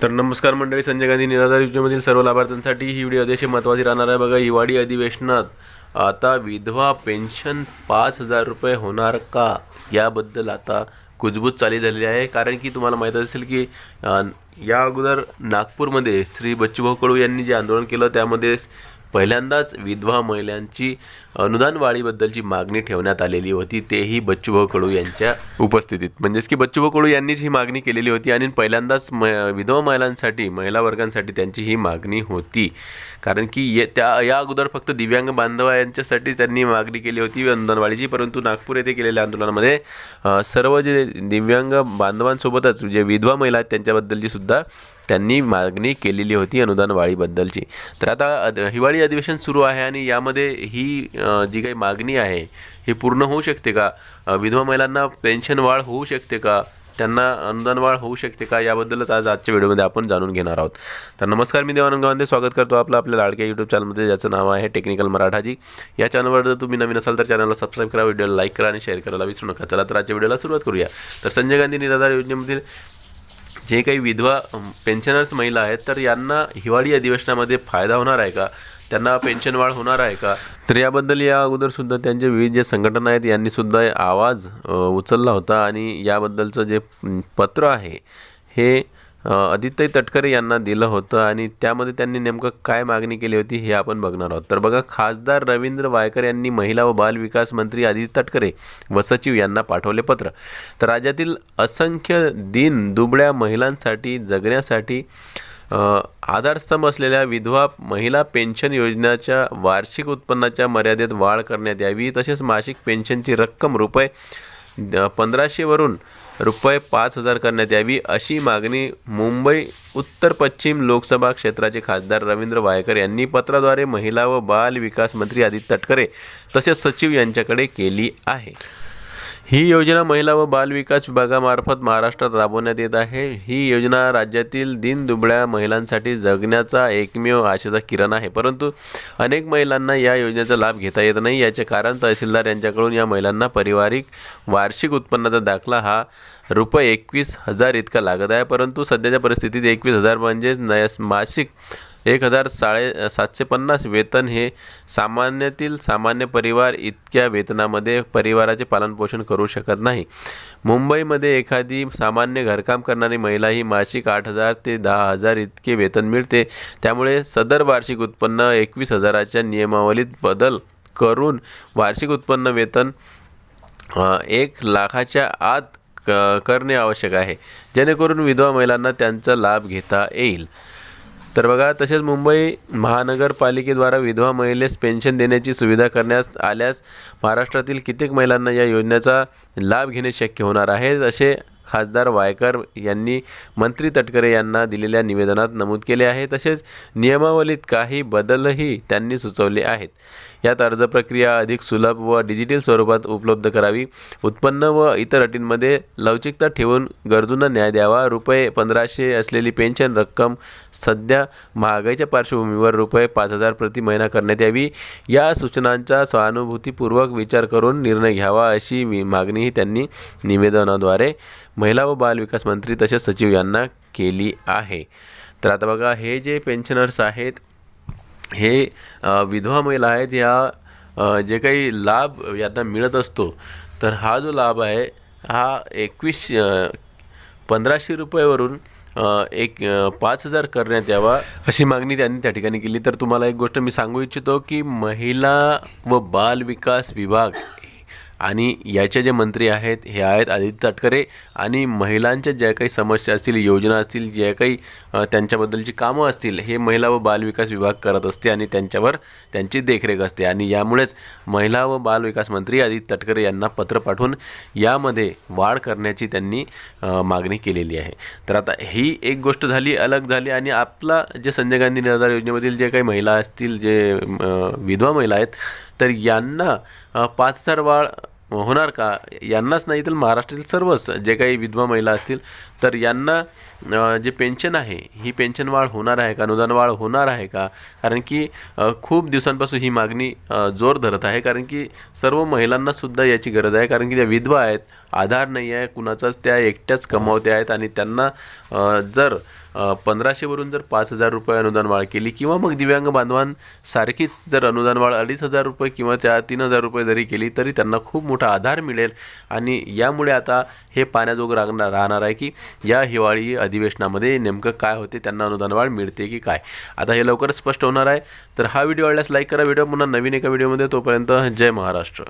तर नमस्कार मंडळी संजय गांधी निराधार योजनेमधील सर्व लाभार्थ्यांसाठी ही व्हिडिओ अतिशय महत्त्वाची राहणार आहे. बघा हिवाळी अधिवेशनात आता विधवा पेन्शन पाच हजार रुपये होणार का? याबद्दल आता कुजबूज चाली झालेली आहे. कारण की तुम्हाला माहीत असेल की या अगोदर नागपूरमध्ये श्री बच्चूभाऊ कडू यांनी जे आंदोलन केलं त्यामध्ये पहिल्यांदाच विधवा महिलांची अनुदान वाढीबद्दलची मागणी ठेवण्यात आलेली होती तेही बच्चूभाऊ कडू यांच्या उपस्थितीत. म्हणजेच की बच्चूभाऊ कडू यांनीच ही मागणी केलेली होती आणि पहिल्यांदाच म विधवा महिलांसाठी महिला वर्गांसाठी त्यांची ही मागणी होती. कारण की ये त्या या अगोदर फक्त दिव्यांग बांधव यांच्यासाठीच त्यांनी मागणी केली होती अनुदान वाढीची परंतु नागपूर येथे केलेल्या आंदोलनामध्ये सर्व जे दिव्यांग बांधवांसोबतच जे विधवा महिला आहेत त्यांच्याबद्दलची सुद्धा त्यांनी मागणी केलेली होती अनुदान वाढीबद्दलची. तर आता हिवाळी अधिवेशन सुरू आहे आणि यामध्ये ही जी काही मागणी आहे ही पूर्ण होऊ शकते का? विधवा महिलांना पेन्शन वाढ होऊ शकते का? त्यांना अनुदान वाढ होऊ शकते का? याबद्दलच आज आजच्या व्हिडिओमध्ये आपण जाणून घेणार आहोत. तर नमस्कार मी देवानंद गांधी स्वागत करतो आपलं आपल्या लाडक्या यूट्यूब चॅनलमध्ये ज्याचं नाव आहे टेक्निकल मराठाजी या चॅनलवर जर तुम्ही नवीन असाल तर चॅनलला सबस्क्राईब करा व्हिडिओला लाईक करा आणि शेअर करायला विसरू नका. चला तर आजच्या व्हिडिओला सुरुवात करूया. तर संजय गांधी निराधार योजनेमधील जे काही विधवा पेन्शनर्स महिला आहेत तर यांना हिवाळी अधिवेशनामध्ये फायदा होणार आहे का? त्यांना पेन्शन वाढ होणार आहे का? तर याबद्दल या अगोदर सुद्धा त्यांचे विविध जे संघटना आहेत यांनी सुद्धा आवाज उचलला होता. आणि याबद्दलचं जे पत्र आहे हे आदित्य तटकरे यांना दिलं होतं आणि त्यामध्ये त्यांनी नेमकं काय मागणी केली होती हे आपण बघणार आहोत. तर बघा खासदार रवींद्र वायकर यांनी महिला व बाल विकास मंत्री आदित्य तटकरे व सचिव यांना पाठवले पत्र. तर राज्यातील असंख्य दिन दुबळ्या महिलांसाठी जगण्यासाठी आधारस्तंभ असलेल्या विधवा महिला पेन्शन योजनेच्या वार्षिक उत्पन्नाच्या मर्यादेत वाढ करण्यात यावी तसेच मासिक पेन्शनची रक्कम रुपये पंधराशेवरून रुपये पाच हजार करण्यात यावी अशी मागणी मुंबई उत्तर पश्चिम लोकसभा क्षेत्राचे खासदार रवींद्र वायकर यांनी पत्राद्वारे महिला व बाल विकास मंत्री आदित्य तटकरे तसेच सचिव यांच्याकडे केली आहे. ही योजना महिला व बाल विकास विभागामार्फत महाराष्ट्रात राबवण्यात येत आहे. ही योजना राज्यातील दिनदुबळ्या महिलांसाठी जगण्याचा एकमेव आशेचा किरण आहे. परंतु अनेक महिलांना या योजनेचा लाभ घेता येत नाही. याचे कारण तहसीलदार यांच्याकडून या महिलांना पारिवारिक वार्षिक उत्पन्नाचा दाखला हा रुपये एकवीस हजार इतका लागत आहे. परंतु सध्याच्या परिस्थितीत एकवीस हजार म्हणजेच नयस मासिक एक हजार साडे सातशे पन्नास वेतन हे सामान्यातील सामान्य परिवार इतक्या वेतनामध्ये परिवाराचे पालनपोषण करू शकत नाही. मुंबईमध्ये एखादी सामान्य घरकाम करणारी महिला ही मासिक आठ हजार ते दहा हजार इतके वेतन मिळते. त्यामुळे सदर वार्षिक उत्पन्न एकवीस हजाराच्या नियमावलीत बदल करून वार्षिक उत्पन्न वेतन एक लाखाच्या आत क करणे आवश्यक आहे. जेणेकरून विधवा महिलांना त्यांचा लाभ घेता येईल. तर बघा तसेच मुंबई महानगरपालिकेद्वारा विधवा महिलेस पेन्शन देण्याची सुविधा करण्यास आल्यास महाराष्ट्रातील कित्येक महिलांना या योजनेचा लाभ घेणे शक्य होणार आहे असे खासदार वायकर यांनी मंत्री तटकरे यांना दिलेल्या निवेदनात नमूद केले आहे. तसेच नियमावलीत काही बदलही त्यांनी सुचवले आहेत. यात अर्ज प्रक्रिया अधिक सुलभ व डिजिटल स्वरूपात उपलब्ध करावी. उत्पन्न व इतर अटींमध्ये लवचिकता ठेवून गरजूंना न्याय द्यावा. रुपये पंधराशे असलेली पेन्शन रक्कम सध्या महागाईच्या पार्श्वभूमीवर रुपये पाच हजार प्रति महिना करण्यात यावी. या सूचनांचा सहानुभूतीपूर्वक विचार करून निर्णय घ्यावा अशी मागणीही त्यांनी निवेदनाद्वारे महिला व बाल विकास मंत्री तसेच सचिव यांना केली आहे. तर आता बघा हे जे पेन्शनर्स आहेत हे विधवा महिला आहेत ह्या जे काही लाभ यांना मिळत असतो तर हा जो लाभ आहे हा एकवीस पंधराशे रुपयावरून एक पाच हजार करण्यात यावा अशी मागणी त्यांनी त्या ठिकाणी केली. तर तुम्हाला एक गोष्ट मी सांगू इच्छितो की महिला व बाल विकास विभाग आणि याचे जे मंत्री आहेत हे आहेत आदित्य तटकरे आणि महिलांच्या ज्या काही समस्या असतील योजना असतील ज्या काही त्यांच्याबद्दलची कामं असतील हे महिला व बालविकास विभाग करत असते आणि त्यांच्यावर त्यांची देखरेख असते. आणि यामुळेच महिला व बालविकास मंत्री आदित्य तटकरे यांना पत्र पाठवून यामध्ये वाढ करण्याची त्यांनी मागणी केलेली आहे. तर आता ही एक गोष्ट झाली अलग झाली आणि आपला जे संजय गांधी निराधार योजनेमधील जे काही महिला असतील जे विधवा महिला आहेत तर यांना पाच हजार वाढ होणार का? यांनाच नाही तर महाराष्ट्रातील सर्वच जे काही विधवा महिला असतील तर यांना जे पेन्शन आहे ही पेन्शन वाढ होणार आहे का? अनुदान वाढ होणार आहे का? कारण की खूप दिवसांपासून ही मागणी जोर धरत आहे. कारण की सर्व महिलांनासुद्धा याची गरज आहे. कारण की त्या विधवा आहेत आधार नाही आहे कुणाचाच त्या एकट्याच कमावत्या आहेत आणि त्यांना जर पंधराशेवरून जर पाच हजार रुपये अनुदान वाढ केली किंवा मग दिव्यांग बांधवांसारखीच जर अनुदान वाढ अडीच हजार रुपये किंवा त्या तीन हजार रुपये जरी केली तरी त्यांना खूप मोठा आधार मिळेल. आणि यामुळे आता हे पाण्याजोगं राहणार राहणार आहे की या हिवाळी अधिवेशनामध्ये नेमकं काय होते त्यांना अनुदान वाढ मिळते की काय? आता हे लवकरच स्पष्ट होणार आहे. तर हा व्हिडिओ आवडल्यास लाईक करा. व्हिडिओ पुन्हा नवीन एका व्हिडिओमध्ये तोपर्यंत जय महाराष्ट्र.